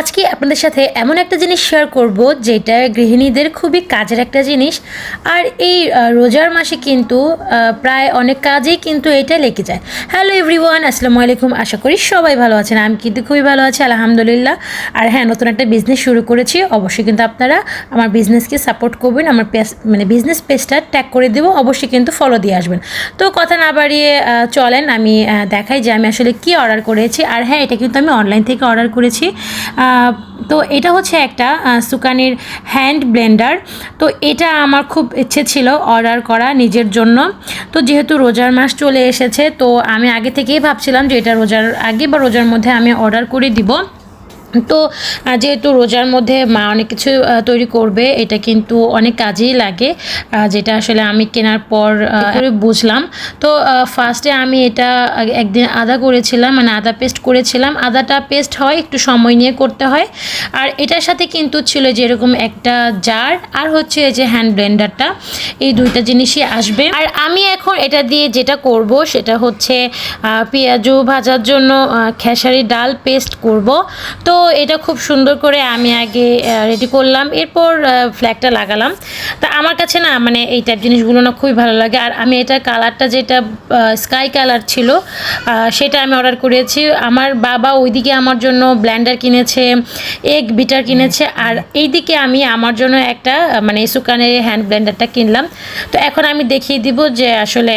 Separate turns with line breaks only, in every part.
আজকে আপনাদের সাথে এমন একটা জিনিস শেয়ার করব, যেটা গৃহিণীদের খুবই কাজের একটা জিনিস। আর এই রোজার মাসে কিন্তু প্রায় অনেক কাজেই কিন্তু এটা লেগে যায়। হ্যালো এভরিওয়ান আসসালামু আলাইকুম। আশা করি সবাই ভালো আছেন, আমি কিন্তু খুবই ভালো আছি, আলহামদুলিল্লাহ। আর হ্যাঁ নতুন একটা বিজনেস শুরু করেছি, অবশ্যই কিন্তু আপনারা আমার বিজনেসকে সাপোর্ট করবেন, আমার মানে বিজনেস পেজটা ট্যাগ করে দেবো, অবশ্যই কিন্তু ফলো দিয়ে আসবেন। তো কথা না বাড়িয়ে চলেন, আমি দেখাই যে আমি আসলে কি অর্ডার করেছি। আর হ্যাঁ এটা কিন্তু আমি অনলাইন থেকে অর্ডার করেছি। তো এটা হচ্ছে একটা সুকানির হ্যান্ড ব্লেন্ডার তো এটা আমার খুব ইচ্ছে ছিল অর্ডার করা নিজের জন্য। তো যেহেতু রোজার মাস চলে এসেছে, তো আমি আগে থেকেই ভাবছিলাম যে এটা রোজার আগে বা রোজার মধ্যে আমি অর্ডার করে দিব। তো যেহেতু রোজার মধ্যে মা অনেক কিছু তৈরি করবে, এটা কিন্তু অনেক কাজেই লাগে যেটা আসলে আমি কেনার পর বুঝলাম। তো ফার্স্টে আমি এটা একদিন আদা করেছিলাম মানে আদা পেস্ট করেছিলাম। আদাটা পেস্ট হয়, একটু সময় নিয়ে করতে হয়। আর এটার সাথে কিন্তু ছিল যেরকম একটা জার আর হচ্ছে যে হ্যান্ড ব্লেন্ডারটা এই দুইটা জিনিসই আসবে। আর আমি এখন এটা দিয়ে যেটা করব, সেটা হচ্ছে পেঁয়াজু ভাজার জন্য খেসারি ডাল পেস্ট করব। তো এটা খুব সুন্দর করে আমি আগে রেডি করলাম। এরপর ফ্ল্যাগটা লাগালাম। তা আমার কাছে না মানে এই টাইপ জিনিসগুলো না খুবই ভালো লাগে। আর আমি এটার কালারটা যেটা স্কাই কালার ছিল সেটা আমি অর্ডার করেছি। আমার বাবা ওইদিকে আমার জন্য ব্ল্যান্ডার কিনেছে এগ বিটার কিনেছে। আর এইদিকে আমি আমার জন্য একটা মানে সুকানের হ্যান্ড ব্লেন্ডারটা কিনলাম। তো এখন আমি দেখিয়ে দিব যে আসলে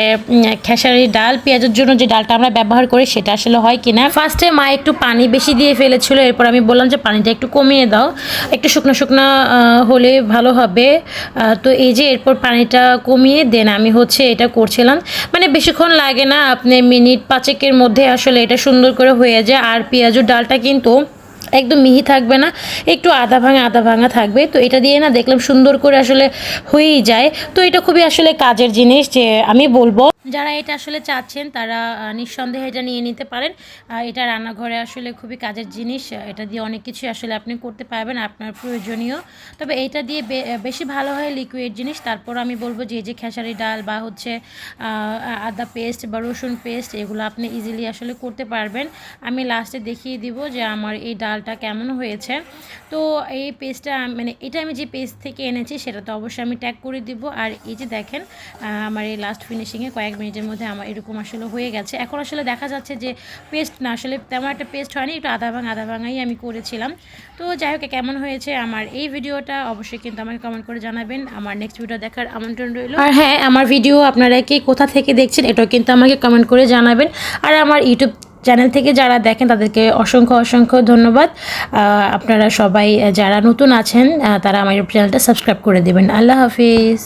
খেসারি ডাল, পেঁয়াজের জন্য যে ডালটা আমরা ব্যবহার করি, সেটা আসলে হয় কিনা। ফার্স্টে মা একটু পানি বেশি দিয়ে ফেলেছিল, এরপর আমি বললাম যে পানিটা একটু কমিয়ে দাও, একটু শুকনো শুকনো হলে ভালো হবে। তো এই যে এরপর পানিটা কমিয়ে দেন, আমি হচ্ছে এটা করছিলাম। মানে বেশিক্ষণ লাগে না, আপনি মিনিট পাঁচেকের মধ্যে আসলে এটা সুন্দর করে হয়ে যায়। আর পেঁয়াজুর ডালটা কিন্তু একদম মিহি থাকবে না, একটু আধা ভাঙা আধা ভাঙা থাকবে। তো এটা দিয়ে না দেখলাম সুন্দর করে আসলে হয়েই যায়। তো এটা খুবই আসলে কাজের জিনিস যে আমি বলব। যারা এটা আসলে চাচ্ছেন, তারা নিঃসন্দেহে এটা নিয়ে নিতে পারেন। এটা রান্নাঘরে আসলে খুবই কাজের জিনিস। এটা দিয়ে অনেক কিছু আসলে আপনি করতে পারবেন, আপনার প্রয়োজনীয়। তবে এটা দিয়ে বেশি ভালো হয় লিকুইড জিনিস। তারপর আমি বলব যে যে খেসারি ডাল বা হচ্ছে আদা পেস্ট বা রসুন পেস্ট এগুলো আপনি ইজিলি আসলে করতে পারবেন। আমি লাস্টে দেখিয়ে দিব যে, আমার এই ডালটা কেমন হয়েছে। তো এই পেস্টটা মানে এটা আমি যে পেস্ট থেকে এনেছি, সেটা তো অবশ্যই আমি ট্যাগ করে দিব। আর এই যে দেখেন আমার এই লাস্ট ফিনিশিংয়ে কয়েক মিনিটের মধ্যে আমার এরকম আসলে হয়ে গেছে। এখন আসলে দেখা যাচ্ছে যে পেস্ট না, আসলে তেমন একটা পেস্ট হয়নি, একটু আধা ভাঙা, আধা ভাঙাই আমি করেছিলাম। তো যাই হোক, কেমন হয়েছে আমার এই ভিডিওটা অবশ্যই কিন্তু আমাকে কমেন্ট করে জানাবেন। আমার নেক্সট ভিডিও দেখার আমন্ত্রণ রইল। আর হ্যাঁ আমার ভিডিও আপনারা কি কোথা থেকে দেখছেন, এটাও কিন্তু আমাকে কমেন্ট করে জানাবেন। আর আমার ইউটিউব চ্যানেল থেকে যারা দেখেন, তাদেরকে অসংখ্য অসংখ্য ধন্যবাদ। আপনারা সবাই, যারা নতুন আছেন তারা আমার চ্যানেলটা সাবস্ক্রাইব করে দেবেন। আল্লাহ হাফিজ।